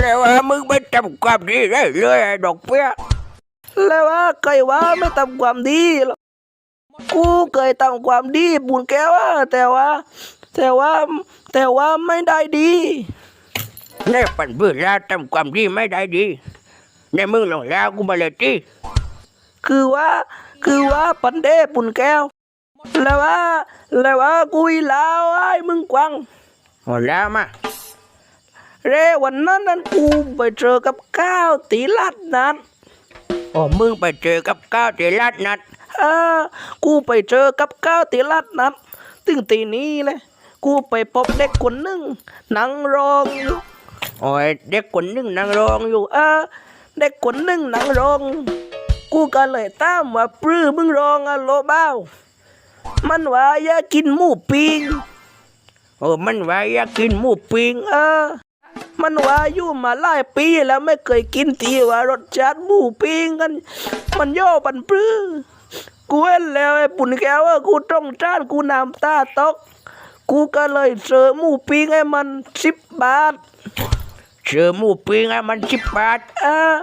แล้วว่ามึงไม่ทำความดีได้เลยดอกเปี้ยแล้วว่าเคยว่าไม่ทำความดีหรอกกูเคยทำความดีบุญแกวอะแต่ว่า แต่ว่า แต่ว่าไม่ได้ดีในปันเบื่อลาทำความดีไม่ได้ดีในมึงลองลากูมาเลยที่คือว่า คือว่าปันเดบุญแก้ว แล้วว่า แล้วว่ากูอีลาวไอ้มึงกวางหัวลามา เรวันนั้นนั้นกูไปเจอกับก้าวตีลัดนั้นโอ้มึงไปเจอกับก้าวเจรัตนัดเออกูไปเจอกับก้าวตีลัดนั้นตึงตีนี้เลยกูไปพบเด็กคนหนึ่งนั่งร้องอยู่โอ้ยเด็กคนหนึงนั่งร้องอยู่เออเด็กคนหนึ่งนั่งร้อง กูก็เลยตามว่าปลื้อมึงร้องอะโลบ้าวมันว่าอยากกินหมูปิ้งโอ้มันว่าอยากกินหมูปิ้งเออ มันว่าอยู่มาหลายปีแล้วไม่เคยกินทีว่ารสชาติหมูปิ้งกัน มันย่อปันปลื้อกูเห็นแล้วไอ้ปุ่นแก้วว่ากูต้องจ้านกูน้ำตาตก กูก็เลยเสิร์ฟหมูปิ้งให้มันสิบบาทเจอหมูปิ้งให้มันสิบบาทเออ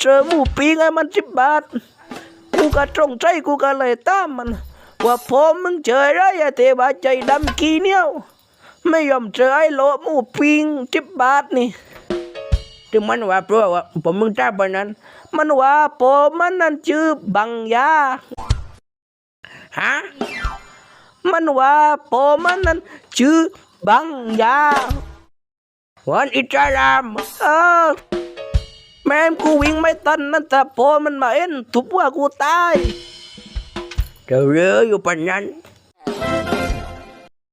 เจอหมูปิ้งให้มันสิบบาท กูก็ตรงใจกูก็เลยตามมัน ว่าพอมึงเจอไรอะเทว่าใจดำกี่เนียว ไม่ยอมเจอไอ้โลหมูปิ้งสิบบาทนี่ถึงมันว่าเพราะว่าผมมึงจ้าบนนั้น มันว่าพอมันนั่นชื่อบังยาฮะมันว่าพอมันนั่นชื่อบังยาวันอิสลามเออแม่งกูวิ่งไม่ทันนั่นแต่พอมันมาเอ็นทุบว่ากูตายเจอเรืออยู่ปนนั้น